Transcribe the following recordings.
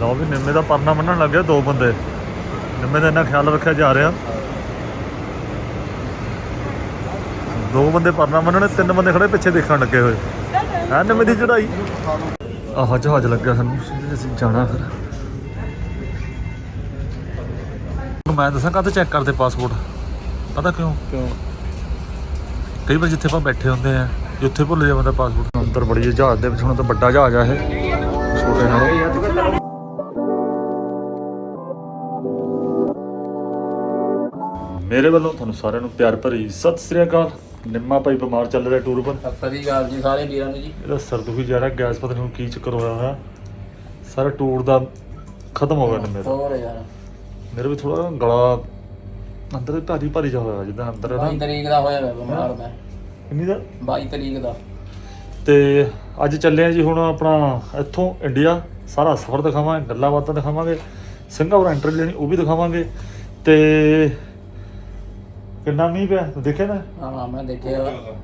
ਲਓ ਵੀ ਨਿੰਮੇ ਦਾ ਪਰਨਾ ਬੰਨਣ ਲੱਗਿਆ ਦੋ ਬੰਦੇ। ਨਿੰਮੇ ਦਾ ਇੰਨਾ ਖਿਆਲ ਰੱਖਿਆ ਜਾ ਰਿਹਾ। ਦੋ ਬੰਦੇ ਪਰਨਾ ਬੰਨਣੇ ਤਿੰਨ ਬੰਦੇ ਖੜੇ ਪਿੱਛੇ ਦੇਖਣ ਲੱਗੇ ਹੋਏ। ਹੈ ਨਿੰਮੇ ਦੀ ਚੜਾਈ ਆਹ ਜਹਾਜ਼ ਲੱਗਿਆ ਸਾਨੂੰ ਅਸੀਂ ਜਾਣਾ ਫਿਰ। ਮੈਂ ਦੱਸਾਂ ਕਾਹਤੇ ਚੈੱਕ ਕਰਦੇ ਪਾਸਪੋਰਟ? ਪਤਾ ਕਿਉਂ? ਕਿਉਂ? ਕਈ ਵਾਰ ਜਿੱਥੇ ਆਪਾਂ ਬੈਠੇ ਹੁੰਦੇ ਆ ਜੇ ਉੱਥੇ ਭੁੱਲ ਜਾਂਦਾ ਪਾਸਪੋਰਟ। ਅੰਦਰ ਬੜੀ ਜਿਹੀ ਜਹਾਜ਼ ਦੇ ਵਿੱਚ ਹੁਣ ਤਾਂ ਵੱਡਾ ਜਹਾਜ਼ ਆ ਇਹ। ਛੋਟੇ ਨਾਲੋਂ। ਮੇਰੇ ਵੱਲੋਂ ਤੁਹਾਨੂੰ ਸਾਰਿਆਂ ਨੂੰ ਪਿਆਰ ਭਰੀ ਸਤਿ ਸ੍ਰੀ ਅਕਾਲ। ਨਿੰਮਾ ਭਾਈ ਬਿਮਾਰ ਚੱਲ ਰਿਹਾ ਟੂਰ ਪਰ ਸਤਿ ਸ੍ਰੀ ਅਕਾਲ ਜੀ ਸਾਰੇ ਵੀਰਾਂ ਨੂੰ ਜੀ। ਇਹਦਾ ਸਿਰ ਦੁਖੀ ਜਾ ਰਿਹਾ ਗੈਸ ਪਤਾ ਨਹੀਂ ਹੁਣ ਕੀ ਚੱਕਰ ਹੋਇਆ ਹੋਇਆ। ਸਾਰਾ ਟੂਰ ਦਾ ਖਤਮ ਹੋ ਗਿਆ ਨਿੰਮੇ ਦਾ। ਹੋਰ ਯਾਰ। ਮੇਰੇ ਵੀ ਥੋੜਾ ਗਲਾ ਅੰਦਰ ਭਾਰੀ ਭਾਰੀ ਜਾ ਹੋਇਆ ਜਿੱਦਾਂ ਅੰਦਰ ਹੈ 22 ਨਾ ਤਰੀਕ ਦਾ ਹੋਇਆ ਵਾ ਬਿਮਾਰ ਮੈਂ। ਕਿੰਨੀ ਦਾ? 22 ਤਰੀਕ ਦਾ। ਤੇ ਅੱਜ ਚੱਲੇ ਆ ਜੀ ਹੁਣ ਆਪਣਾ ਇੱਥੋਂ ਇੰਡੀਆ। ਸਾਰਾ ਸਫ਼ਰ ਦਿਖਾਵਾਂਗੇ ਗੱਲਾਂ ਬਾਤਾਂ ਦਿਖਾਵਾਂਗੇ ਸਿੰਗਾਪੁਰ ਐਂਟਰੀ ਲੈਣੀ ਉਹ ਵੀ ਦਿਖਾਵਾਂਗੇ। ਤੇ ਕਿੰਨਾ ਮੀਂਹ ਪਿਆ? ਤੂੰ ਦੇਖਿਆ ਨਾ? ਹਾਂ ਮੈਂ ਦੇਖਿਆ।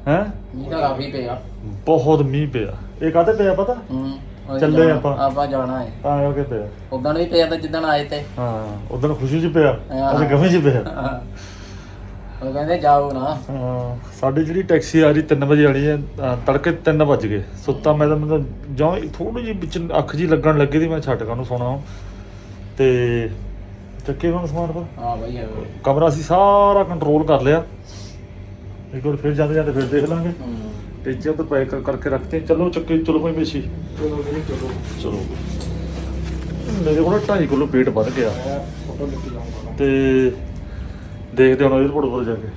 ਹੈ? ਮੀਂਹ ਤਾਂ ਕਾਫੀ ਪਿਆ। ਬਹੁਤ ਮੀਂਹ ਪਿਆ। ਇਹ ਕਾਹਤੇ ਪਿਆ ਪਤਾ? ਹੂੰ ਚੱਲੇ ਜਾਣਾ- ਆਪਾਂ। ਆਪਾਂ ਜਾਣਾ ਹੈ ਤਾਂ ਕਰਕੇ ਪਿਆ। ਉਦੋਂ ਵੀ ਪਿਆ ਤਾਂ ਜਿੱਦਣ ਆਏ ਤੇ। ਹਾਂ ਉਦੋਂ ਖੁਸ਼ੀ 'ਚ ਪਿਆ। ਅੱਜ ਗਮੀ 'ਚ ਪਿਆ। ਹਾਂ। ਉਹ ਕਹਿੰਦੇ ਜਾਓ ਨਾ। ਹਾਂ, ਸਾਡੀ ਜਿਹੜੀ ਟੈਕਸੀ ਆ ਰਹੀ 3 ਵਜੇ ਵਾਲੀ ਹੈ ਤੜਕੇ 3 ਵੱਜ ਗਏ। ਸੁੱਤਾ ਮੈਂ ਤਾਂ ਮਤਲਬ ਜਾਂ ਥੋੜੀ ਜਿਹੀ ਵਿੱਚ ਅੱਖ ਜੀ ਲੱਗਣ ਲੱਗੀ ਦੀ ਮੈਂ ਛੱਡ ਕਾ ਨੂੰ ਸੋਣਾ ਤੇ ਚੱਕੇ ਹੁਣ ਸਮਾਨ ਪਰ ਹਾਂ ਬਾਈ ਹੈ। ਕਮਰਾ ਅਸੀਂ ਸਾਰਾ ਕੰਟਰੋਲ ਕਰ ਲਿਆ। ਇੱਕ ਵਾਰ ਫਿਰ ਜਾਂਦੇ ਜਾਂਦੇ ਫਿਰ ਦੇਖ ਲਾਂਗੇ। ਟੀਚੇ ਉੱਤੇ ਪੈਕ ਕਰ- ਕਰਕੇ ਰੱਖਤੇ ਚਲੋ ਚੱਕੇ ਚਲੋ ਭਾਈ ਮੇਸ਼ੀ। ਚਲੋ ਚਲੋ। ਚਲੋ। ਮੇਰੇ ਕੋਲ 2.5 ਕਿਲੋ weight ਵੱਧ ਗਿਆ। ਤੇ ਦੇਖਦੇ ਹਾਂ 에어ਪੋਰਟ ਕੋਲ ਜਾ ਕੇ।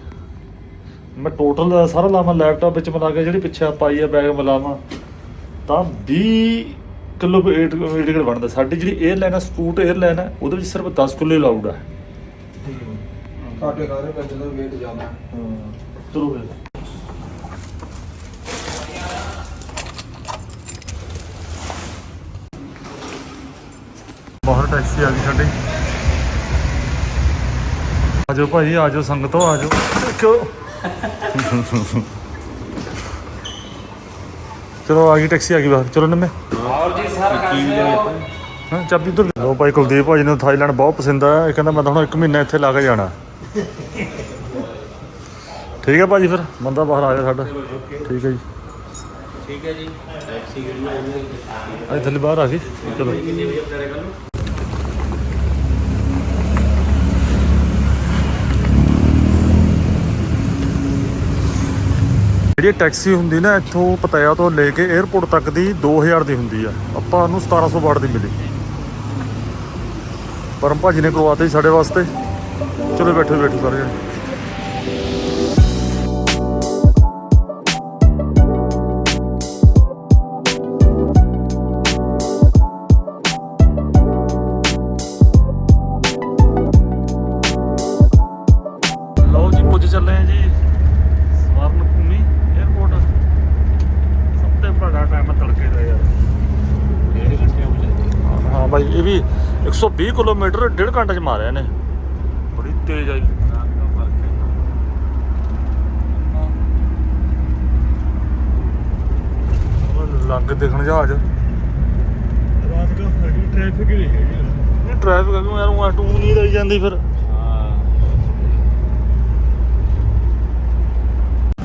ਮੈਂ ਟੋਟਲ ਸਾਰਾ ਲਾਵਾਂ ਲੈਪਟਾਪ ਵਿੱਚ ਮਿਲਾ ਕੇ ਜਿਹੜੀ ਪਿੱਛੇ ਪਾਈ ਆ ਬੈਗ ਮਿਲਾਵਾਂ। ਤਾਂ 20 ਕਿਲੋ weight ਬਣਦਾ। ਸਾਡੀ ਜਿਹੜੀ 에ਅਰਲਾਈਨ ਆ ਸਕੂਟ 에ਅਰਲਾਈਨ ਆ ਉਹਦੇ ਵਿੱਚ ਸਿਰਫ 10 ਕਿਲੋ ਅਲਾਉਡ ਆ। ਕਾਟੇ ਕਾਰੇ ਪੈਸੇ ਦਾ ਵੇਟ ਜਾਣਾ ਚਲੋ ਫਿਰ। ਬਾਹਰ ਟੈਕਸੀ ਆ ਗਈ ਸਾਡੀ। ਆਜੋ ਭਾਈ ਆਜੋ ਸੰਗਤੋ ਆਜੋ ਦੇਖੋ ਚਲੋ ਆ ਗਈ ਟੈਕਸੀ ਆ ਗਈ ਬਾਹਰ। ਚਲੋ ਨੰਮੇ। ਹਾਂ ਚਾਬੀ ਉਧਰ ਲੋ ਭਾਈ ਕੁਲਦੀਪ ਭਾਜੀ ਨੂੰ ਥਾਈਲੈਂਡ ਬਹੁਤ ਪਸੰਦ ਆ। ਇਹ ਕਹਿੰਦਾ ਮੈਂ ਤਾਂ ਹੁਣ ਇੱਕ ਮਹੀਨਾ ਇੱਥੇ ਲਾ ਕੇ ਜਾਣਾ। ਠੀਕ ਹੈ ਭਾਜੀ ਫਿਰ। ਬੰਦਾ ਬਾਹਰ ਆ ਗਿਆ ਸਾਡਾ। ਠੀਕ ਹੈ ਜੀ। ਠੀਕ ਹੈ ਜੀ। ਟੈਕਸੀ ਕਿਹੜੀ ਅੱਜ ਥੱਲੇ ਬਾਹਰ ਆ ਗਈ। ਚਲੋ। ਜਿਹੜੀ ਟੈਕਸੀ ਹੁੰਦੀ ਨਾ, ਇੱਥੋਂ ਪਟਿਆਲਾ ਤੋਂ ਲੈ ਕੇ 에ਅਰਪੋਰਟ ਤੱਕ ਦੀ 2000 ਦੀ ਹੁੰਦੀ ਆ। ਆਪਾਂ ਨੂੰ 1700 ਵਾਟ ਦੀ ਮਿਲੀ। ਪਰਮ ਭਾਜੀ ਨੇ ਕਰਵਾਤੀ ਸਾਡੇ ਵਾਸਤੇ। ਚਲੋ ਬੈਠੋ ਬੈਠੋ ਸਾਰੇ ਜਣੇ। 120 ਕਿਲੋਮੀਟਰ ਡੇਢ ਘੰਟੇ ਚ ਮਾਰਿਆ ਨੇ ਬੜੀ ਤੇਜ਼ ਆਈ। ਲੱਗ ਦੇਖਣ ਜਹਾਜ਼। ਰਾਤ ਦਾ ਸਾਡੀ ਟ੍ਰੈਫਿਕ ਹੀ ਹੈਗੀ ਇਹ ਟ੍ਰੈਫਿਕ ਕਿਉਂ ਯਾਰ ਉਹ ਟੂ ਨਹੀਂ ਰਹੀ ਜਾਂਦੀ ਫਿਰ।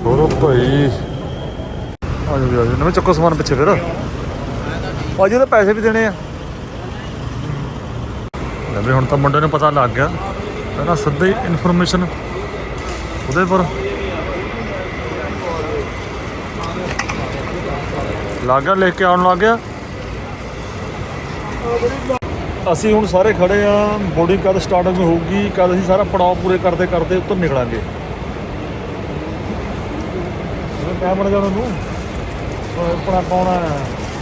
ਹੋਰ ਭਾਈ ਆ ਜਾ ਨਵੇਂ ਚੱਕੋ ਸਮਾਨ ਪਿੱਛੇ ਫਿਰ। ਭਾਜੀ ਉਹਦੇ ਪੈਸੇ ਵੀ ਦੇਣੇ ਆ। ਲੈ ਵੀ ਹੁਣ ਤਾਂ ਮੁੰਡੇ ਨੂੰ ਪਤਾ ਲੱਗ ਗਿਆ। ਕਹਿੰਦਾ ਸਿੱਧਾ ਹੀ ਇਨਫੋਰਮੇਸ਼ਨ ਉਹਦੇ ਪਰ ਲੱਗ ਗਿਆ ਲਿਖ ਕੇ ਆਉਣ ਲੱਗ ਗਿਆ। ਅਸੀਂ ਹੁਣ ਸਾਰੇ ਖੜੇ ਆ। ਬੋਡੀ ਕਦ ਸਟਾਰਟਿੰਗ ਹੋਊਗੀ, ਕਦ ਅਸੀਂ ਸਾਰਾ ਪੜਾਅ ਪੂਰੇ ਕਰਦੇ ਕਰਦੇ ਉੱਤੋਂ ਨਿਕਲਾਂਗੇ। ਕਿਆ ਬਣ ਜਾਣਾ ਨੂੰ ਆਪਣਾ ਕੌਣ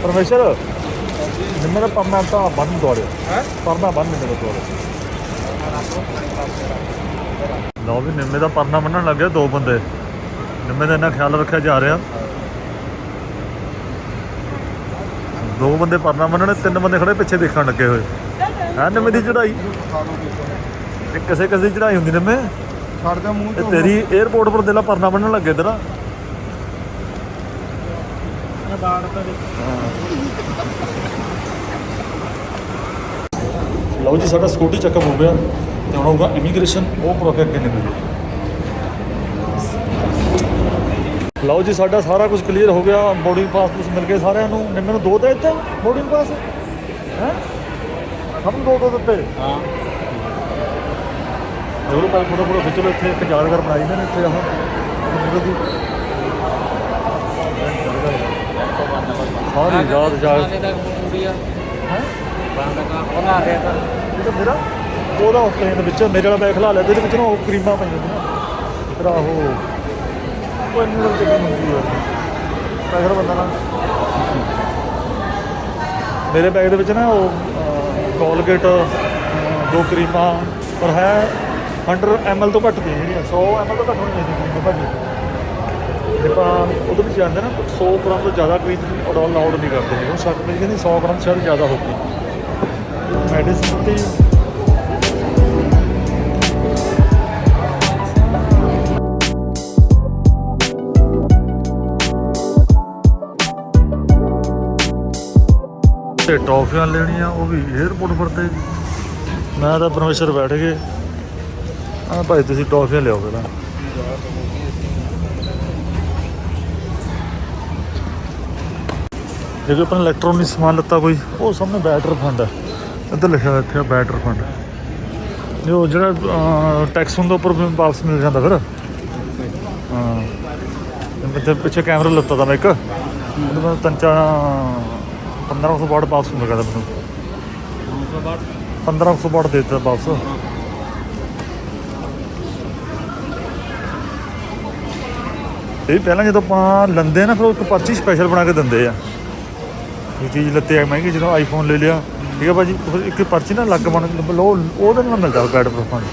ਪਰਮੇਸ਼ਰ ਤਾਂ ਬੰਨ ਦੌੜਿਆ ਹੈ ਪਰਨਾ ਬੰਨ ਨਿੰਮੇ ਦਾ ਦੌੜਿਆ ਲਓ ਵੀ ਨਿੰਮੇ ਦਾ ਪਰਨਾ ਬੰਨਣ ਲੱਗਿਆ ਦੋ ਬੰਦੇ ਨਿੰਮੇ ਦਾ ਇੰਨਾ ਖਿਆਲ ਰੱਖਿਆ ਜਾ ਰਿਹਾ ਦੋ ਬੰਦੇ ਪਰਨਾ ਬੰਨਣੇ ਤਿੰਨ ਬੰਦੇ ਖੜੇ ਪਿੱਛੇ ਦੇਖਣ ਲੱਗੇ ਹੋਏ ਹੈ ਨਿੰਮੇ ਦੀ ਚੜਾਈ ਇਹ ਕਿਸੇ ਕਿਸੇ ਦੀ ਚੜਾਈ ਹੁੰਦੀ ਨਿੰਮੇ ਛੱਡ ਦੇ ਮੂੰਹ ਇਹ ਤੇਰੀ 에어ਪੋਰਟ ਪਰ ਦੇਲਾ ਪਰਨਾ ਬੰਨਣ ਲੱਗੇ ਤੇਰਾ ਬਾੜ ਤਾਂ ਲਓ ਜੀ ਸਾਡਾ ਸਿਕਿਉਰਿਟੀ ਚੈੱਕਅਪ ਹੋ ਗਿਆ ਤੇ ਹੁਣ ਹੋਊਗਾ ਇਮੀਗ੍ਰੇਸ਼ਨ ਉਹ ਪੂਰਾ ਕਰਕੇ ਨਿਕਲ ਲਓ ਜੀ ਸਾਡਾ ਸਾਰਾ ਕੁਝ ਕਲੀਅਰ ਹੋ ਗਿਆ ਬੋਰਡਿੰਗ ਪਾਸ ਪੂਸ ਮਿਲ ਗਏ ਸਾਰਿਆਂ ਨੂੰ ਨਿੰਮੇ ਨੂੰ ਦੋ ਦੇ ਦਿੱਤੇ ਬੋਰਡਿੰਗ ਪਾਸ ਹੈ ਸਭ ਨੂੰ ਦੋ ਦੋ ਦਿੱਤੇ ਹਾਂ ਜ਼ਰੂਰ ਪਰ ਫੋਟੋ ਫੋਟੋ ਖਿੱਚ ਲਓ ਇੱਥੇ ਇੱਕ ਯਾਦਗਾਰ ਬਣਾਈ ਨੇ ਇੱਥੇ ਆਹ ਸਾਰੀ ਰਾਤ ਜਾਗ ਹੈ ਬੰਦ ਕਾ ਬਣਾ ਰਿਹਾ ਤਾਂ ਇਹ ਤਾਂ ਮੇਰਾ ਉਹਦਾ ਉਸ ਟ੍ਰੇਨ ਦੇ ਵਿੱਚ, ਮੇਰੇ ਵਾਲਾ ਬੈਗ ਖਲਾ ਲਿਆ ਤੇ ਇਹਦੇ ਵਿੱਚ ਨਾ ਉਹ ਕਰੀਮਾਂ ਪਈਆਂ ਨੇ। ਤੇਰਾ ਉਹ ਉਹ ਇੰਨੀ ਵਾਰ ਹੁੰਦੀ ਹੈ ਪੈਸਰ ਬੰਦਾ ਨਾ। ਮੇਰੇ ਬੈਗ ਦੇ ਵਿੱਚ ਨਾ ਉਹ ਕੋਲਗੇਟ ਦੋ ਕਰੀਮਾਂ, ਪਰ ਹੈ 100 ml ਤੋਂ ਘੱਟ ਨਹੀਂ ਹੈਗੀਆਂ 100 ml ਤੋਂ ਘੱਟ ਹੋਣੀ ਚਾਹੀਦੀ ਕਰੀਮ ਭਾਜੀ। ਜੇ ਆਪਾਂ ਉਹਦੇ ਵਿੱਚ ਜਾਂਦੇ ਨਾ 100 ਗ੍ਰਾਮ ਤੋਂ ਜ਼ਿਆਦਾ ਕਰੀਮ ਅਡਾਲ ਲਾਉਡ ਨਹੀਂ ਕਰਦੇ। ਹੈਗੇ ਉਹ ਸ਼ੱਕ ਮੇਰੀ ਕਹਿੰਦੀ 100 ਗ੍ਰਾਮ ਸ਼ਾਇਦ ਜ਼ਿਆਦਾ ਹੋਊਗੀ ਮੈਡੀਸਨ ਤੇ ਤੇ ਟੌਫੀਆਂ ਲੈਣੀਆਂ, ਉਹ ਵੀ 에어ਪੋਰਟ ਪਰ ਤੇ ਮੈਂ ਤਾਂ ਪਰਮੇਸ਼ਰ ਬੈਠ ਗਏ ਆ ਭਾਈ ਤੁਸੀਂ ਟੌਫੀਆਂ ਲਿਆਓ ਪਹਿਲਾਂ। ਜੇ ਕੋਈ ਆਪਣਾ ਇਲੈਕਟ੍ਰੋਨਿਕ ਸਮਾਨ ਲੱਤਾ ਕੋਈ, ਉਹ ਸਾਹਮਣੇ ਬੈਟਰ ਫੰਡ ਹੈ ਇੱਧਰ ਲਿਖਿਆ ਇੱਥੇ ਬੈਟ ਰਿਫੰਡ ਇਹ ਉਹ ਜਿਹੜਾ ਟੈਕਸ ਹੁੰਦਾ ਉੱਪਰ ਵੀ ਵਾਪਸ ਮਿਲ ਜਾਂਦਾ ਫਿਰ। ਹਾਂ। ਤੇ ਪਿੱਛੇ ਕੈਮਰਾ ਲੱਤਾ ਤਾਂ ਮੈਂ ਇੱਕ। ਉਹਦੇ ਬਾਅਦ ਤਿੰਨ ਚਾਰ 1500 ਵਾਟ ਵਾਪਸ ਮਿਲ ਗਿਆ ਤਾ ਮੈਨੂੰ 1500 ਵਾਟ ਦੇ ਦਿੱਤਾ ਵਾਪਸ। ਇਹ ਪਹਿਲਾਂ ਜਦੋਂ ਆਪਾਂ ਲੈਂਦੇ ਨਾ, ਫਿਰ ਉਹ ਇੱਕ ਪਰਚੀ ਸਪੈਸ਼ਲ ਬਣਾ ਕੇ ਦਿੰਦੇ ਆ। ਇਹ ਚੀਜ਼ ਲੱਤੇ ਆ ਮਹਿੰਗੀ ਜਦੋਂ ਆਈਫੋਨ ਲੈ ਲਿਆ। ਠੀਕ ਹੈ ਭਾਜੀ? ਫਿਰ ਇੱਕ ਪਰਚੀ ਨਾ ਲੱਗ ਬਣ ਲੋ ਉਹਦੇ ਨਾਲ ਮਿਲਦਾ ਗਾਈਡ ਪ੍ਰੋਫਾਂ ਨੂੰ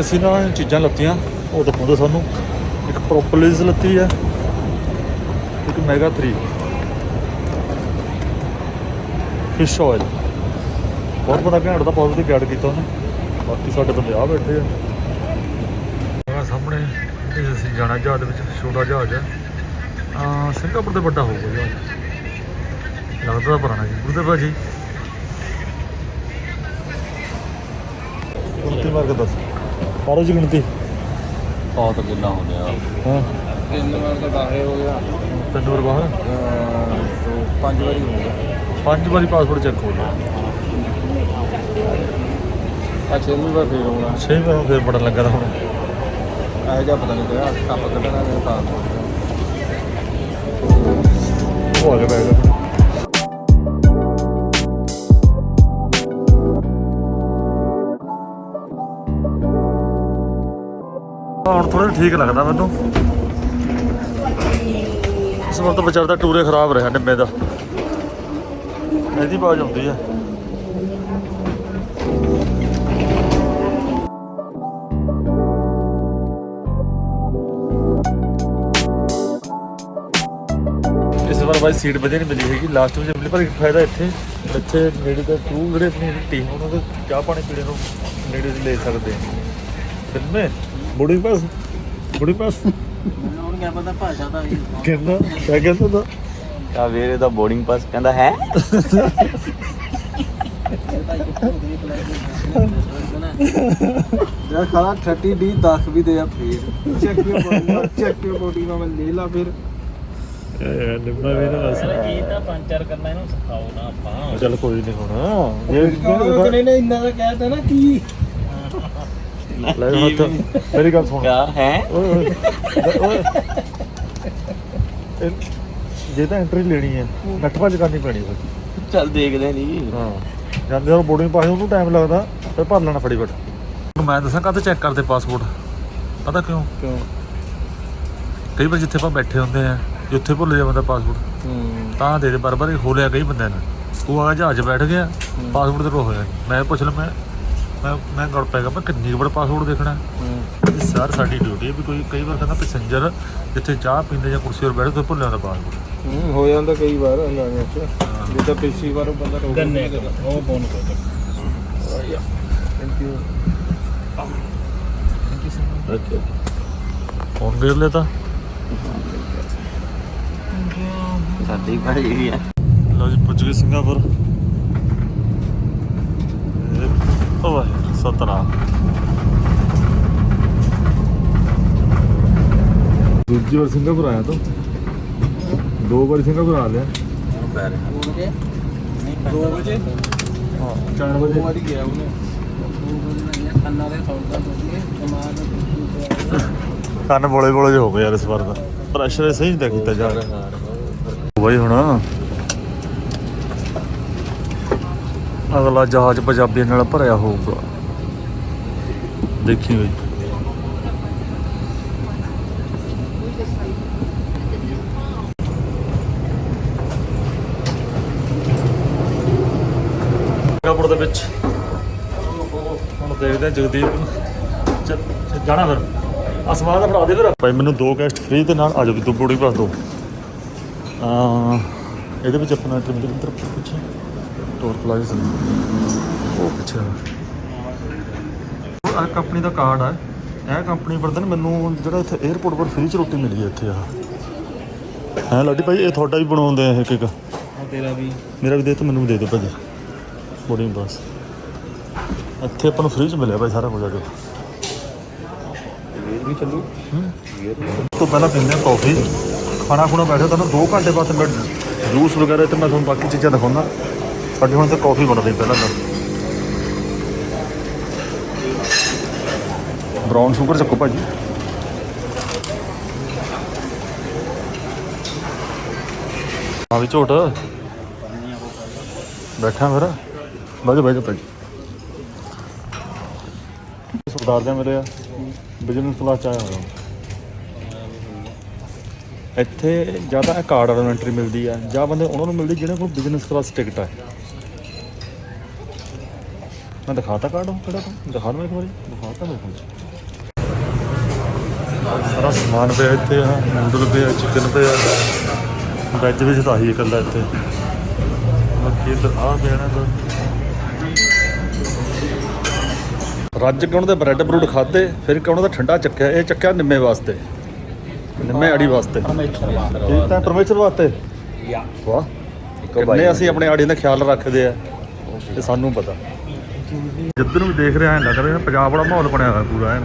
ਅਸੀਂ ਨਾ ਚੀਜ਼ਾਂ ਲੱਤੀਆਂ ਉਹ ਦਿਖਾਉਂਦੇ ਸਾਨੂੰ। ਇੱਕ ਪ੍ਰੋਪੋਲਿਸ ਲੱਤੀ ਹੈ ਇੱਕ ਮੈਗਾ 3 ਫਿਸ਼ ਆਇਲ ਬਹੁਤ ਬੜਾ ਘੈਂਟ ਦਾ ਪੋਜ਼ਿਟਿਵ ਗਾਈਡ ਕੀਤਾ ਉਹਨੇ। ਬਾਕੀ ਸਾਡੇ ਬੰਦੇ ਆ ਬੈਠੇ ਆ। ਸਾਹਮਣੇ ਇਹ ਅਸੀਂ ਜਾਣਾ ਜਹਾਜ਼ ਦੇ ਵਿੱਚ ਛੋਟਾ ਜਹਾਜ਼ ਹੈ ਆ ਸਿੰਗਾਪੁਰ ਤੇ ਵੱਡਾ ਹੋਊਗਾ ਜਹਾਜ਼। ਲੱਗਦਾ ਤਾਂ ਪੁਰਾਣਾ ਜੀ ਉਹਦੇ ਭਾਜੀ। ਗਿਣਤੀ ਮਾਰ ਕੇ ਦੱਸ। ਮਾਰੋ ਜੀ ਗਿਣਤੀ। ਬਹੁਤ ਕਿੰਨਾ ਹੋ ਗਿਆ। ਹਾਂ। ਤਿੰਨ ਵਾਰ ਤਾਂ ਦਾਖਲੇ ਹੋ ਗਿਆ। ਤਿੰਨ ਵਾਰ ਬਾਹਰ। ਤੋਂ ਪੰਜ ਵਾਰੀ ਹੋ ਗਿਆ। ਪੰਜ ਵਾਰੀ ਪਾਸਪੋਰਟ ਚੈੱਕ ਹੋ ਗਿਆ। ਆ ਛੇਵੀਂ ਵਾਰ ਫੇਰ ਹੋਣਾ। ਛੇ ਵਾਰ ਫਿਰ ਪੜਨ ਲੱਗਾ ਤਾਂ ਹੁਣ। ਇਹ ਜਿਹਾ ਪਤਾ ਨਹੀਂ ਕਿਹਾ ਸੱਪ ਕੱਢਣਾ ਨੇ ਤਾਂ। ਉਹ ਆ ਗਿਆ ਬੈਗ ਹੁਣ ਥੋੜਾ ਠੀਕ ਲੱਗਦਾ ਮੈਨੂੰ। ਇਸ ਵਾਰ ਤਾਂ ਵਿਚਾਰ ਦਾ ਟੂਰੇ ਖਰਾਬ ਰਿਹਾ ਨਿੰਮੇ ਦਾ। ਇਹਦੀ ਆਵਾਜ਼ ਆਉਂਦੀ ਆ। ਇਸ ਬਾਈ ਸੀਟ ਵਧੀਆ ਨਹੀਂ ਮਿਲੀ ਹੈਗੀ। ਲਾਸਟ ਵਿੱਚ ਮਿਲੀ, ਪਰ ਇੱਕ ਫਾਇਦਾ ਇੱਥੇ ਬੱਚੇ ਨੇੜੇ ਦੇ ਥਰੂ ਜਿਹੜੇ ਆਪਣੀ ਟੀਮ ਉਹਨਾਂ ਦੇ ਚਾਹ ਪਾਣੀ ਪੀਣੇ ਨੂੰ ਨੇੜੇ ਦੇ ਲੈ ਸਕਦੇ ਫਿਲਮੇ ਬੁੜੀ ਪਾਸ ਬੁੜੀ ਪਾਸ ਹੁਣ ਕਿਆ ਪਤਾ ਭਾਸ਼ਾ ਦਾ ਵੀ ਕਹਿੰਦਾ ਕਿਆ ਕਹਿੰਦਾ ਤਾ? ਕਾ ਵੀਰੇ ਦਾ ਬੋਰਡਿੰਗ ਪਾਸ ਕਹਿੰਦਾ ਹੈ? ਯਾਰ ਖਾਲਾ 30 ਡੀ 10 ਵੀ ਦੇ ਆ ਫੇਰ। Check your body check your body ਮੈਂ ਲੈ ਲਾ ਫਿਰ। ਇਹ ਨਿੰਮਾ ਵੀ ਨਾ ਕੀ ਤਾਂ ਪੰਚਰ ਕਰਨਾ ਇਹਨੂੰ ਸਿਖਾਓ ਨਾ ਆਪਾਂ। ਚੱਲ ਕੋਈ ਨਹੀਂ ਹੁਣ। ਇਹ ਨਹੀਂ ਨਹੀਂ ਇੰਨਾ ਤਾਂ ਕਹਿਤਾ ਨਾ ਕੀ। ਲੈ ਹੱਥ। ਮੇਰੀ ਗੱਲ ਸੁਣ। ਕਾ ਹੈ? ਓਏ ਓਏ। ਓਏ। ਇਹ- ਜੇ ਤਾਂ ਐਂਟਰੀ ਲੈਣੀ ਹੈ। ਨੱਠ ਭੱਜ ਕਰਨੀ ਪੈਣੀ ਫਿਰ। ਚੱਲ ਦੇਖਦੇ ਨਹੀਂ ਹਾਂ। ਜਾਂਦੇ ਉਹ ਬੋਰਡਿੰਗ ਪਾਸ ਉਹਨੂੰ ਟਾਈਮ ਲੱਗਦਾ ਫਿਰ ਭਰ ਲੈਣਾ ਫਟਾਫਟ। ਮੈਂ ਦੱਸਾਂ ਕਾਹਤੇ ਚੈੱਕ ਕਰਦੇ ਪਾਸਪੋਰਟ ਪਤਾ ਕਿਉਂ? ਕਿਉਂ? ਕਈ ਵਾਰ ਜਿੱਥੇ ਆਪਾਂ ਬੈਠੇ ਹੁੰਦੇ ਆ ਜਿੱਥੇ ਭੁੱਲ ਜਾ ਬੰਦਾ ਪਾਸਪੋਰਟ ਹੂੰ। ਤਾਂ ਦੇ ਦੇ। ਬਾਰ ਬਾਰ ਹੋ ਲਿਆ ਕਈ ਬੰਦਿਆਂ ਨੇ। ਉਹ ਆ ਜਹਾਜ਼ 'ਚ ਬੈਠ ਗਿਆ ਪਾਸਪੋਰਟ ਤੇ ਕੋ ਹੋਇਆ। ਨੀ। ਮੈਂ ਪੁੱਛ ਲ ਮੈਂ ਮੈਂ ਮੈਂ ਗੜ ਪੈ ਗਿਆ ਮੈਂ ਕਿੰਨੀ ਵਾਰ ਪਾਸਪੋਰਟ ਦੇਖਣਾ। ਇਹ ਸਰ ਸਾਡੀ ਡਿਊਟੀ ਹੈ ਵੀ ਕੋਈ ਕਈ ਵਾਰ ਕਹਿੰਦਾ ਪੈਸੇਂਜਰ ਜਿੱਥੇ ਚਾਹ ਪੀਂਦੇ ਜਾਂ ਕੁਰਸੀ 'ਤੇ ਬੈਠੇ ਤੇ ਭੁੱਲ ਜਾਂਦਾ ਪਾਸਪੋਰਟ ਹੂੰ ਹੋ ਜਾਂਦਾ ਕਈ ਵਾਰ ਇਹਨਾਂ ਵਿੱਚ। ਜੇ ਤਾਂ ਪਿਛਲੀ ਵਾਰ ਬੰਦਾ ਰੋਕ ਗੰਨੇ ਉਹ ਬੋਨ ਕਰ ਥੈਂਕ ਯੂ ਫੋਨ ਕਰ ਲਿਆ ਤਾਂ। ਸਾਡੀ ਭਾਈ ਵੀ ਹੈ ਲਓ ਜੀ ਪੁੱਜ ਗਏ ਸਿੰਗਾਪੁਰ ਇਹ- ਉਹ ਵਾਹਿਗੁਰੂ ਸਤਨਾਮ ਦੂਜੀ ਵਾਰ ਸਿੰਗਾਪੁਰ ਆਇਆ ਤੂੰ? ਦੋ ਵਾਰ ਸਿੰਗਾਪੁਰ ਆ ਲਿਆ। ਦੋ ਵਜੇ? ਹਾਂ 4 ਦੋ ਵਜੇ। ਵਾਰੀ ਗਿਆ ਉਹਨੇ। ਦੋ ਵਜੇ ਨਹੀਂ ਖੰਨਾ ਦੇ ਸੌਦਾ ਸੋਚੀਏ ਕਮਾਲ ਕੰਨ ਬੋਲੇ ਬੋਲੇ ਜਿਹੇ ਹੋ ਗਏ ਯਾਰ ਇਸ ਵਾਰ ਦਾ ਪ੍ਰੈਸ਼ਰ ਸਹੀ ਨਹੀਂ ਕੀਤਾ ਜਾ ਰਿਹਾ। ਬਈ ਹੁਣ ਅਗਲਾ ਜਹਾਜ਼ ਪੰਜਾਬੀਆਂ ਨਾਲ ਭਰਿਆ ਹੋਊਗਾ। ਦੇਖੀ ਬਈ ਸਿੰਗਾਪੁਰ ਦੇ ਵਿੱਚ। ਹੁਣ ਦੇਖਦੇ ਹਾਂ ਜਗਦੀਪ ਜਾਣਾ ਫਿਰ। ਅਸਮਾਨ ਦਾ ਫੜਾ ਦੇ ਫਿਰ। ਭਾਈ ਮੈਨੂੰ ਦੋ ਗੈਸਟ ਫ੍ਰੀ ਦੇ ਨਾਲ ਆ ਜਾਓ ਦੋ ਬੋੜੀ ਪਾਸ ਦੋ। ਆ ਇਹਦੇ ਵਿੱਚ ਆਪਣਾ ਟ੍ਰਿਮ ਦੇ ਅੰਦਰ ਪਿੱਛੇ। ਟੋਰ ਪਲਾਜ਼ਾ ਉਹ ਪਿੱਛੇ ਆ। ਕੰਪਨੀ ਦਾ ਕਾਰਡ ਆ। ਇਹ ਕੰਪਨੀ ਵਰਦਨ ਮੈਨੂੰ ਜਿਹੜਾ ਇੱਥੇ 에어ਪੋਰਟ ਪਰ ਫ੍ਰੀ ਚ ਰੋਟੀ ਮਿਲੀ ਹੈ ਇੱਥੇ ਆ ਹਾਂ ਲਾਡੀ ਭਾਈ ਇਹ ਤੁਹਾਡਾ ਵੀ ਬਣਾਉਂਦੇ ਆ ਇੱਕ ਇੱਕ? ਆ ਤੇਰਾ ਵੀ। ਮੇਰਾ ਵੀ ਦੇ ਤੇ ਮੈਨੂੰ ਵੀ ਦੇ ਦਿਓ ਭਾਜੀ ਬੋਰਡਿੰਗ ਪਾਸ ਇੱਥੇ ਆਪਾਂ ਨੂੰ ਫ੍ਰੀ ਚ ਮਿਲਿਆ ਭਾਈ ਸਾਰਾ ਕੁਝ ਆ ਜੋ ਵੀ ਚੱਲੂ। ਤੋਂ ਪਹਿਲਾਂ ਪੀਂਦੇ ਆ ਕਾਫੀ ਖਾਣਾ ਖੁਣਾ ਬੈਠੇ ਤੁਹਾਨੂੰ 2 ਘੰਟੇ ਬਾਅਦ ਮੈਂ ਜੂਸ ਵਗੈਰਾ ਤੇ ਮੈਂ ਤੁਹਾਨੂੰ ਬਾਕੀ ਚੀਜ਼ਾਂ ਦਿਖਾਉਂਦਾ ਸਾਡੇ ਹੁਣ ਤੇ ਕਾਫੀ ਬਣਦੀ ਪਹਿਲਾਂ ਤਾਂ। ਬ੍ਰਾਊਨ ਸ਼ੂਗਰ ਚੱਕੋ ਭਾਜੀ। ਆ ਵੀ ਝੋਟ। ਬੈਠਾ ਫਿਰ ਬਾਜੋ ਬਾਜੋ ਭਾਜੀ। ਸਰਦਾਰ ਦੇ ਮੇਰੇ ਆ ਬਿਜ਼ਨਸ ਕਲਾਸ ਚ ਆਇਆ ਹੋਇਆ। ਇੱਥੇ ਜ਼ਿਆਦਾ ਕਾਰਡ ਵਾਲੀ ਐਂਟਰੀ ਮਿਲਦੀ ਆ ਜਾਂ ਬੰਦੇ ਉਹਨਾਂ ਨੂੰ ਮਿਲਦੀ ਜਿਹਨਾਂ ਕੋਲ ਬਿਜ਼ਨਸ ਕਲਾਸ ਟਿਕਟ ਹੈ ਮੈਂ ਦਿਖਾਤਾ ਕਾਰਡ ਉਹ ਕਿਹੜਾ ਤਾ? ਦਿਖਾ ਦਵਾਂ ਇੱਕ ਵਾਰੀ। ਦਿਖਾਤਾ ਮੇਰੇ ਕੋਲ ਸਾਰਾ ਸਮਾਨ ਪਿਆ ਇੱਥੇ ਆ ਨੂਡਲ ਪਿਆ ਚਿਕਨ ਪਿਆ। ਵੈਜ ਵਿੱਚ ਤਾਂ ਇਕੱਲਾ ਇੱਥੇ। ਬਾਕੀ ਇੱਧਰ ਆ ਪਿਆ ਨਾ ਇੱਧਰ। ਰੱਜ ਕੇ ਉਹਨਾਂ ਦੇ ਬ੍ਰੈਡ ਬਰੂਡ ਖਾਦੇ ਫਿਰ ਕਿ ਉਹਨਾਂ ਦਾ ਠੰਡਾ ਚੱਕਿਆ? ਇਹ ਚੱਕਿਆ ਨਿੰਮੇ ਵਾਸਤੇ। ਨਿੰਮੇ ਆੜੀ ਵਾਸਤੇ। ਠੀਕ ਤਾਂ ਪਰਮੇਸ਼ਰ ਵਾਸਤੇ। ਯਾ ਵਾਹ। ਕਿੰਨੇ ਅਸੀਂ ਆਪਣੇ ਆੜੀ ਦਾ ਖਿਆਲ ਰੱਖਦੇ ਆ। ਤੇ ਸਾਨੂੰ ਪਤਾ। ਜਿੱਧਰ ਨੂੰ ਵੀ ਦੇਖ ਰਿਹਾ ਐ ਲੱਗ ਰਿਹਾ ਪੰਜਾਬ ਵਾਲਾ ਮਾਹੌਲ ਬਣਿਆ ਹੋਇਆ ਪੂਰਾ ਐਨ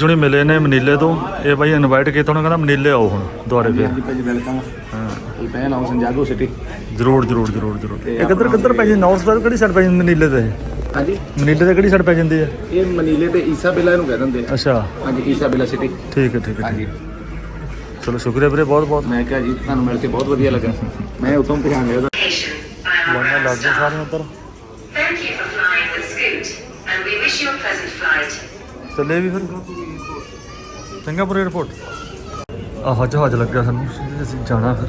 ਜੁਣੀ ਮਿਲੇ ਨੇ ਮਨੀਲੇ ਤੋਂ ਇਹ ਬਾਈ ਇਨਵਾਈਟ ਕੀਤਾ ਉਹਨਾਂ ਕਹਿੰਦਾ ਮਨੀਲੇ ਆਓ ਹੁਣ ਦੁਆਰੇ ਫੇਰ। ਹਾਂਜੀ ਭਾਜੀ ਵੈਲਕਮ ਹਾਂ। ਇਲਪੈਨ ਆਉ ਸੰਜਾਗੋ ਸਿਟੀ ਜਰੂਰ ਜਰੂਰ ਜਰੂਰ ਜਰੂਰ। ਇਹ ਕਿੱਧਰ ਕਿੱਧਰ ਪੈ ਨਾਰਥ ਸਾਈਡ ਕਿਹੜੀ ਸਾਈਡ ਪੈ ਜਾਂਦੀ ਮਨੀਲੇ ਤੇ? ਹਾਂਜੀ। ਮਨੀਲੇ ਤੇ ਕਿਹੜੀ ਸਾਈਡ ਪੈ ਜਾਂਦੀ ਹੈ ਇਹ ਮਨੀਲੇ ਤੇ ਈਸਾਬੇਲਾ ਨੂੰ ਕਹਿ ਦਿੰਦੇ ਆ। ਅੱਛਾ। ਹਾਂਜੀ ਈਸਾਬੇਲਾ ਸਿਟੀ ਠੀਕ ਹੈ ਠੀਕ ਹੈ ਹਾਂਜੀ। ਚਲੋ ਸ਼ੁਕਰੀਆ ਵੀਰੇ ਬਹੁਤ ਬਹੁਤ। ਮੈਂ ਕਿਹਾ ਜੀ ਤੁਹਾਨੂੰ ਮਿਲ ਕੇ ਬਹੁਤ ਵਧੀਆ ਲੱਗਾ। ਮੈਂ ਉਤੋਂ ਪਛਾਣ ਲਿਆ ਲਾਈਨਾਂ ਲੱਗ ਗਈਆਂ ਸਾਰੀਆਂ ਉੱਧਰ। And we wish you a pleasant flight. ਚੱਲੇ ਵੀ ਫਿਰ ਸਿੰਗਾਪੁਰ 에어ਪੋਰਟ ਆਹ ਜਹਾਜ਼ ਲੱਗਿਆ ਸਾਨੂੰ ਅਸੀਂ ਜਾਣਾ ਫਿਰ।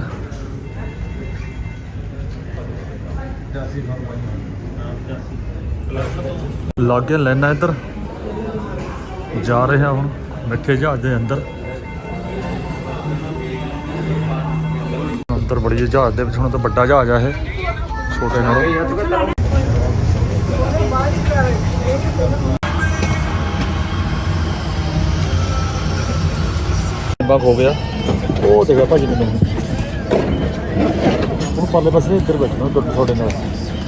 ਲਾਗੇ ਲੈਣਾ ਇੱਧਰ। ਜਾ ਰਹੇ ਹਾਂ ਹੁਣ, ਮਿੱਠੇ ਜਹਾਜ਼ ਦੇ ਅੰਦਰ। ਅੰਦਰ ਬੜੀ ਜਹਾਜ਼ ਦੇ ਵਿੱਚ ਹੁਣ ਤਾਂ ਵੱਡਾ ਜਹਾਜ਼ ਆ ਇਹ, ਛੋਟੇ ਨਾਲੋਂ। ਬਾਗ ਹੋ ਗਿਆ। ਉਹ ਦੇਖਿਆ ਭਾਜੀ ਨੇ ਮੈਨੂੰ ਉਹ ਪਰਲੇ ਪਾਸੇ ਇੱਧਰ ਬੈਠਣਾ ਤੁਹਾ- ਤੁਹਾਡੇ ਨਾਲ।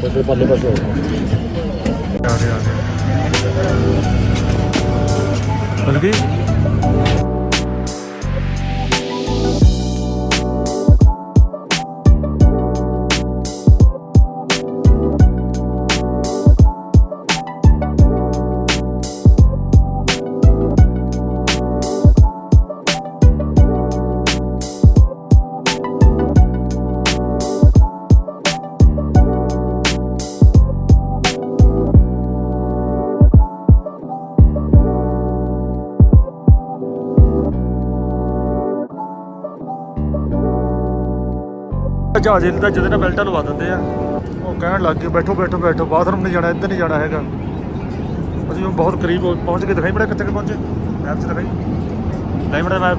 ਤੁਹਾਡੇ ਪਰਲੇ ਪਾਸੇ ਆ ਰਿਹਾ ਆ ਰਿਹਾ ਮਿਲ ਜਹਾਜ਼ ਹਿੱਲਦਾ ਜਿਹਦੇ ਨਾਲ ਬੈਲਟਾਂ ਲਵਾ ਦਿੰਦੇ ਆ। ਉਹ ਕਹਿਣ ਲੱਗ ਗਏ ਬੈਠੋ ਬੈਠੋ ਬੈਠੋ ਬਾਥਰੂਮ ਨਹੀਂ ਜਾਣਾ ਇੱਧਰ ਨਹੀਂ ਜਾਣਾ ਹੈਗਾ। ਅਸੀਂ ਹੁਣ ਬਹੁਤ ਕਰੀਬ ਪਹੁੰਚ ਕੇ ਦਿਖਾਈ ਬੜਾ ਕਿੱਥੇ ਕੁ ਪਹੁੰਚੇ? ਮੈਪ 'ਚ ਦਿਖਾਈ। ਨਹੀਂ ਬੜਾ ਮੈਪ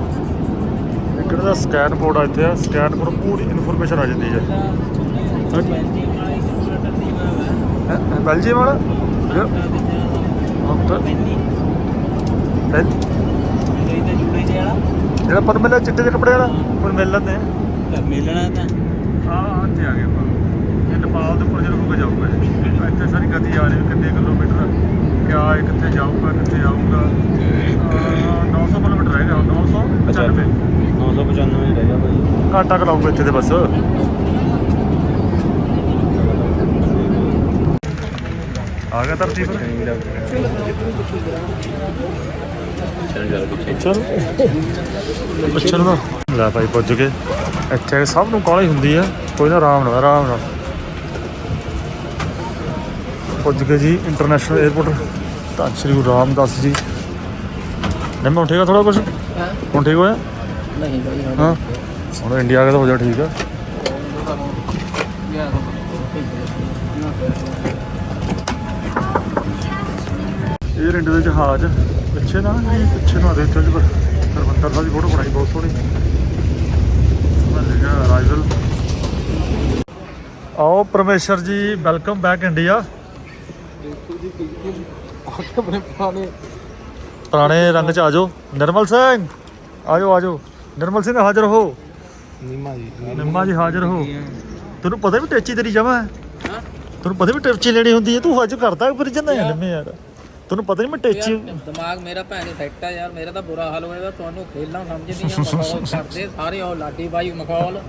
ਇੱਕ ਕਿਹੜਾ ਦਾ ਸਕੈਨ ਕੋਡ ਆ ਇੱਥੇ ਆ ਸਕੈਨ ਕੋਡ ਪੂਰੀ ਇਨਫੋਰਮੇਸ਼ਨ ਆ ਜਾਂਦੀ ਹੈ? ਬੈਲਜੀਅਮ ਵਾਲਾ? ਹਾਂ। ਤਾਂ ਬੈਲ ਜਿਹੜਾ ਪਰ ਚਿੱਟੇ ਜਿਹੇ ਕੱਪੜੇ ਵਾਲਾ? ਹੁਣ ਮਿਲ ਲੈਂਦੇ ਆ ਮਿਲਣਾ ਤਾਂ। ਹਾਂ ਤੇ ਆ ਗਏ ਆਪਾਂ। ਇਹ ਨੇਪਾਲ ਦੇ ਉੱਪਰ ਜਦੋਂ ਹੋ ਕੇ ਜਾਊਗਾ ਇਹ। ਇੱਥੇ ਸਾਰੀ ਗਤੀ ਆ ਰਹੀ ਹੈ ਕਿੰਨੇ ਕਿਲੋਮੀਟਰ? ਕਿਆ ਇਹ ਕਿੱਥੇ ਜਾਊਗਾ ਕਿੱਥੇ ਆਊਗਾ? ਅਹ 900 ਕਿਲੋਮੀਟਰ ਰਹਿ ਗਿਆ 995 995 ਰਹਿ ਗਿਆ ਭਾਈ। ਘੰਟਾ ਕੁ ਲਾਊਗਾ ਇੱਥੇ ਦੇ ਬਸ। ਆ ਗਿਆ ਪਰ। ਚੱਲ ਜਾ ਚਲ। ਅੱਛਾ ਨਾ ਲੈ ਭਾਈ ਪੁੱਜ ਗਏ। ਇੱਥੇ ਸਭ ਨੂੰ ਕਾਹਲੀ ਹੁੰਦੀ ਆ। ਕੋਈ ਨਾ ਆਰਾਮ ਨਾਲ ਆਰਾਮ ਨਾਲ। ਪੁੱਜ ਗਏ ਜੀ ਇੰਟਰਨੈਸ਼ਨਲ 에ਅਰਪੋਰਟ ਧੰਨ ਸ਼੍ਰੀ ਗੁਰੂ ਰਾਮਦਾਸ ਜੀ। ਹੁਣ ਠੀਕ ਆ ਥੋੜਾ ਕੁਝ ਹੁਣ ਠੀਕ ਹੋਇਆ? ਨਹੀਂ ਭਾਈ ਹਾਂ। ਹੁਣ ਇੰਡੀਆ ਆ ਤਾਂ ਹੋ ਜਾ ਠੀਕ ਆ। ਇਹ ਰਿੰਡ ਦੇ ਜਹਾਜ਼ ਪਿੱਛੇ ਨਾ ਪਿੱਛੇ ਨੂੰ ਦੇ ਇੱਥੇ ਹਰਮੰਦਰ ਸਾਹਿਬ ਦੀ ਫੋਟੋ ਬਣਾਈ ਬਹੁਤ ਸੋਹਣੀ। ਮੈਂ ਲਿਖਿਆ ਆਓ ਪਰਮੇਸ਼ਰ ਜੀ ਵੈਲਕਮ ਬੈਕ ਇੰਡੀਆ ਬਿਲਕੁਲ ਜੀ ਬਿਲਕੁਲ ਆਕੇ ਆਪਣੇ ਪੁਰਾਣੇ ਪੁਰਾਣੇ ਰੰਗ ਚ ਆਜੋ ਨਿਰਮਲ ਸਿੰਘ ਆਜੋ ਆਜੋ। ਨਿਰਮਲ ਸਿੰਘ ਹਾਜ਼ਰ ਹੋ। ਨੀਮਾ ਜੀ ਨਿੰਮਾ ਜੀ। ਹਾਜ਼ਰ ਹੋ। ਤੈਨੂੰ ਪਤਾ ਵੀ ਟੈਚੀ ਤੇਰੀ ਜਮਾ ਹੈ? ਤੈਨੂੰ ਪਤਾ ਵੀ ਟੈਚੀ ਲੈਣੀ ਹੁੰਦੀ ਹੈ? ਤੂੰ ਅੱਜ ਕਰਦਾ ਫਿਰ ਜੰਨਾ ਨਿੰਮੇ ਯਾਰ। ਤੈਨੂੰ ਪਤਾ ਨਹੀਂ ਮੈਂ ਟੈਚੀ ਦਿਮਾਗ ਮੇਰਾ ਭੈਣ ਸੈੱਟ ਆ ਯਾਰ ਮੇਰਾ ਤਾਂ ਬੁਰਾ ਹਾਲ ਹੋਇਆ ਤੁਹਾਨੂੰ ਖੇਲਣਾ ਸਮਝ ਨਹੀਂ ਆ ਮਖੌਲ ਕਰਦੇ ਸਾਰੇ ਉਹ ਲਾਡੀ ਬਾਈ ਮਖੌਲ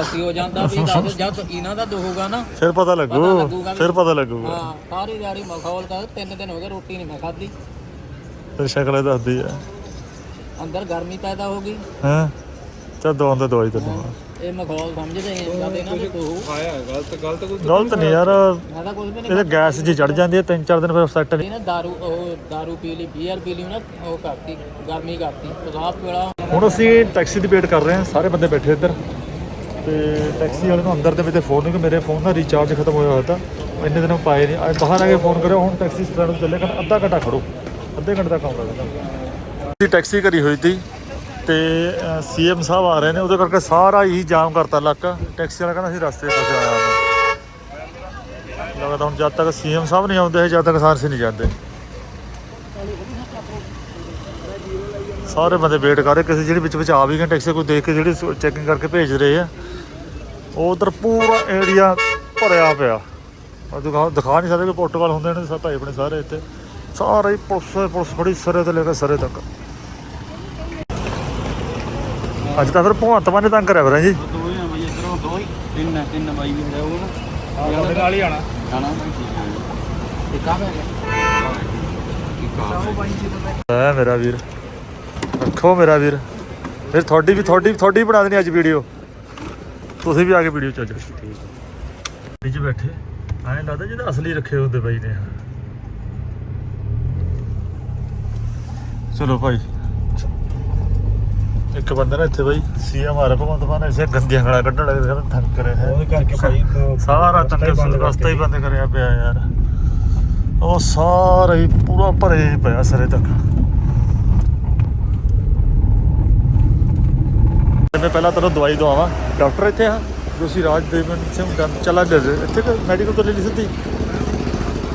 ਅਸੀਂ ਹੋ ਜਾਂਦਾ ਵੀ ਦੱਸ ਜਦ ਇਹਨਾਂ ਦਾ ਦੁਖੂਗਾ ਨਾ ਫਿਰ ਪਤਾ ਲੱਗੂ ਫਿਰ ਪਤਾ ਲੱਗੂਗਾ। ਹਾਂ ਸਾਰੀ ਦਿਹਾੜੀ ਮਖੌਲ ਕਰ ਤਿੰਨ ਦਿਨ ਹੋ ਗਏ ਰੋਟੀ ਨਹੀਂ ਮੈਂ ਖਾਧੀ। ਫਿਰ ਸ਼ਕਲ ਦੱਸਦੀ ਆ। ਅੰਦਰ ਗਰਮੀ ਪੈਦਾ ਹੋ ਗਈ। ਹਾਂ? ਚੱਲ ਦਵਾਂ ਤੇ ਦਵਾਈ ਤੈਨੂੰ ਇਹ ਮਖੌਲ ਸਮਝਦੇ ਆ ਜਦ ਇਹਨਾਂ ਦੇ ਤੂੰ ਆਇਆ ਗਲਤ ਗਲਤ ਕੋਈ ਗਲਤ ਨਹੀਂ ਯਾਰ। ਮੈਂ ਤਾਂ ਕੁਝ ਵੀ ਨਹੀਂ ਇਹਦੇ ਗੈਸ ਜੀ ਚੜ ਜਾਂਦੀ ਹੈ ਤਿੰਨ ਚਾਰ ਦਿਨ ਫਿਰ ਸੈੱਟ ਨਹੀਂ ਨਾ ਦਾਰੂ ਉਹ ਦਾਰੂ ਪੀ ਲਈ ਬੀਅਰ ਪੀ ਲਈ ਨਾ ਉਹ ਕਰਤੀ ਗਰਮੀ ਕਰਤੀ। ਤੇਜ਼ਾਬ ਵੇਲਾ ਹੁਣ ਅਸੀਂ ਟੈਕਸੀ ਦੀ ਵੇਟ ਕਰ ਰਹੇ ਹਾਂ ਸਾਰੇ ਬੰਦੇ ਬੈਠੇ ਇੱਧਰ। ਤੇ ਟੈਕਸੀ ਵਾਲੇ ਨੂੰ ਅੰਦਰ ਦੇ ਵਿੱਚ ਫੋਨ ਨਹੀਂ ਕਿ ਮੇਰੇ ਫੋਨ ਦਾ ਰੀਚਾਰਜ ਖਤਮ ਹੋਇਆ ਹੋਇਆ ਤਾਂ। ਇੰਨੇ ਦਿਨ ਪਾਏ ਨਹੀਂ ਬਾਹਰ ਆ ਕੇ ਫੋਨ ਕਰਿਆ ਹੁਣ ਟੈਕਸੀ ਸਟੈਂਡ ਤੋਂ ਚੱਲੇ ਕਰ ਅੱਧਾ ਘੰਟਾ ਖੜੋ। ਅੱਧੇ ਘੰਟੇ ਦਾ ਕੰਮ ਲੱਗਦਾ। ਅਸੀਂ ਟੈਕਸੀ ਕਰੀ ਹੋਈ ਸੀ। ਤੇ ਸੀਐਮ ਸਾਹਿਬ ਆ ਰਹੇ ਨੇ, ਉਹਦੇ ਕਰਕੇ ਸਾਰਾ ਹੀ ਜਾਮ ਕਰਤਾ ਇਲਾਕਾ ਟੈਕਸੀ ਵਾਲਾ ਕਹਿੰਦਾ ਅਸੀਂ ਰਸਤੇ ਪਾਸੇ ਆਇਆ ਹਾਂ। ਲੱਗਦਾ ਹੁਣ ਜਦ ਤੱਕ ਸੀਐਮ ਸਾਹਿਬ ਨਹੀਂ ਆਉਂਦੇ, ਜਦ ਤੱਕ ਸਾਰੇ ਨਹੀਂ ਜਾਂਦੇ। ਸਾਰੇ ਬੰਦੇ ਵੇਟ ਕਰ ਰਹੇ, ਕਿਸੇ ਜਿਹੜੀ ਵਿੱਚ ਵਿੱਚ ਆ ਵੀ ਗਏ, ਟੈਕਸੀ ਕੋਈ ਦੇਖ ਕੇ ਜਿਹੜੀ ਚੈਕਿੰਗ ਕਰਕੇ ਭੇਜ ਰਹੇ ਆ। ਉਹ ਉਧਰ ਪੂਰਾ ਏਰੀਆ ਭਰਿਆ ਪਿਆ। ਦਿਖਾ ਦਿਖਾ ਨਹੀਂ ਸਕਦੇ ਕਿ ਪੋਰਟੁਗਲ ਹੁੰਦੇ ਨੇ, ਸਭ ਭਾਈ ਆਪਣੇ ਸਾਰੇ ਇੱਥੇ। ਸਾਰਾ ਹੀ ਪੁਲਿਸ ਪੁਲਿਸ ਖੜੀ ਸਰੇ ਤੋਂ ਲੈ ਕੇ ਸਰੇ ਤੱਕ। ਅੱਜ ਤਾਂ ਫਿਰ ਭਗਵੰਤ ਮਾਨ ਨੇ ਤੰਗ ਕਰਿਆ ਫਿਰ ਜੀ ਦੋ ਹੀ ਆ ਬਈ ਇਧਰੋਂ ਦੋ ਹੀ ਤਿੰਨ ਤਿੰਨ ਬਾਈ ਵੀ ਹੈ ਉਹ ਨਾ ਤੁਹਾਡੇ ਨਾਲ ਹੀ ਆਣਾ ਆਣਾ ਮੈਂ ਠੀਕ ਹੈ ਐ ਮੇਰਾ ਵੀਰ ਰੱਖੋ ਮੇਰਾ ਵੀਰ। ਫਿਰ ਤੁਹਾਡੀ ਵੀ ਤੁਹਾਡੀ ਤੁਹਾਡੀ ਬਣਾ ਦੇਣੀ ਅੱਜ ਵੀਡੀਓ ਤੁਸੀਂ ਵੀ ਆ ਕੇ ਵੀਡੀਓ ਚ ਅੱਜ ਠੀਕ ਵਿੱਚ ਬੈਠੇ। ਐਂ ਲੱਗਦਾ ਜਿਹਦਾ ਅਸਲੀ ਰੱਖੇ ਹੁੰਦੇ ਬਾਈ ਨੇ। ਚਲੋ ਭਾਈ। ਇੱਕ ਬੰਦਾ ਨਾ ਇੱਥੇ ਬਾਈ ਸੀਐਮ ਆ ਰਿਹਾ ਭਗਵੰਤ ਮਾਨ ਐਸੇ ਗੰਦੀਆਂ ਗਾਲਾਂ ਕੱਢਣ ਲੱਗੇ ਕਹਿੰਦਾ ਥੱਕ ਰਿਹਾ ਹੈ ਉਹਦੇ ਕਰਕੇ ਭਾਈ ਸਾਰਾ ਬੰਦ ਰਸਤਾ ਹੀ। ਬੰਦ ਕਰਿਆ ਪਿਆ ਯਾਰ। ਉਹ ਸਾਰਾ ਹੀ ਪੂਰਾ ਭਰੇ ਪਿਆ ਸਿਰੇ ਤੱਕ। ਮੈਂ ਪਹਿਲਾਂ ਤੈਨੂੰ ਦਵਾਈ ਦਵਾਵਾਂ। ਡਾਕਟਰ ਇੱਥੇ ਆ ਤੁਸੀਂ ਰਾਜ ਦੇਵਨ ਸਿੰਘ ਦੰਦ ਚਲਾ ਗਏ। ਇੱਥੇ ਕਿ ਮੈਡੀਕਲ ਤੋਂ ਲੈ ਲਈ ਸਿੱਧੀ?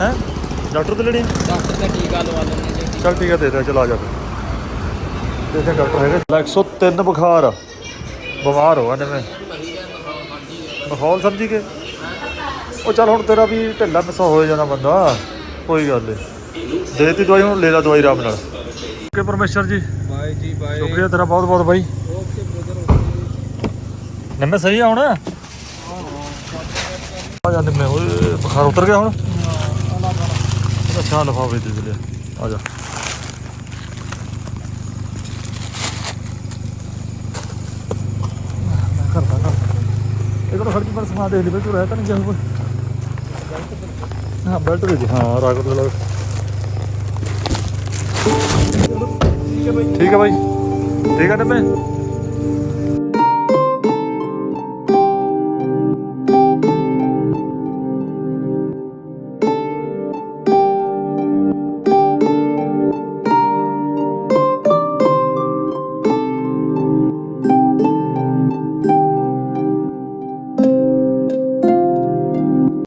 ਹੈ? ਡਾਕਟਰ ਤੋਂ ਲੈਣੀ ਡਾਕਟਰ ਦਾ ਟੀਕਾ ਲਵਾ ਲੈਣੇ ਚਲ ਠੀਕ ਹੈ ਦੇ ਦੇ ਚਲਾ ਜਾ। ਦੇਖੇ ਡਾਕਟਰ ਹੈਗੇ। 103 ਬੁਖਾਰ। ਆ। ਬਿਮਾਰ ਹੋ ਨੇ। ਮੈਂ ਮਾਹੌਲ ਸਮਝੀ ਕੇ ਉਹ ਚੱਲ ਹੁਣ ਤੇਰਾ ਵੀ ਢਿੱਲਾ ਮਿੱਸਾ ਹੋ ਜਾਣਾ ਬੰਦਾ। ਕੋਈ ਗੱਲ ਨਹੀਂ ਦੇਤੀ ਦਵਾਈ ਹੁਣ ਲੈ ਲੈ ਦਵਾਈ ਆਰਾਮ ਨਾਲ। ਓਕੇ ਪਰਮੇਸ਼ਰ ਜੀ। ਬਾਏ ਜੀ ਬਾਏ। ਸ਼ੁਕਰੀਆ ਤੇਰਾ ਬਹੁਤ ਬਹੁਤ ਬਾਈ। ਓਕੇ ਬ੍ਰਦਰ ਨਿੰਮੇ ਸਹੀ ਆ ਹੁਣ? ਆ ਜਾ ਨਿੰਮੇ ਓਏ ਬੁਖਾਰ ਉਤਰ ਗਿਆ ਹੁਣ। ਅੱਛਾ ਲਫਾਵੇ ਦੇ ਦੇ ਆ ਜਾ। ਕਰਦਾ ਨਾ। ਇਹ ਕੋਲ ਖੜਕੀ ਪਰ ਸਮਾ ਦੇ ਲਈ ਬਈ ਤੂੰ ਰਹਿ ਤਾਂ ਨਹੀਂ ਜਾਊਗਾ ਹਾਂ, ਬੈਲਟ ਦੇ ਦੇ ਹਾਂ ਰਾਗਤ ਦੇ ਲੱਗ ਠੀਕ ਹੈ ਬਾਈ। ਠੀਕ ਹੈ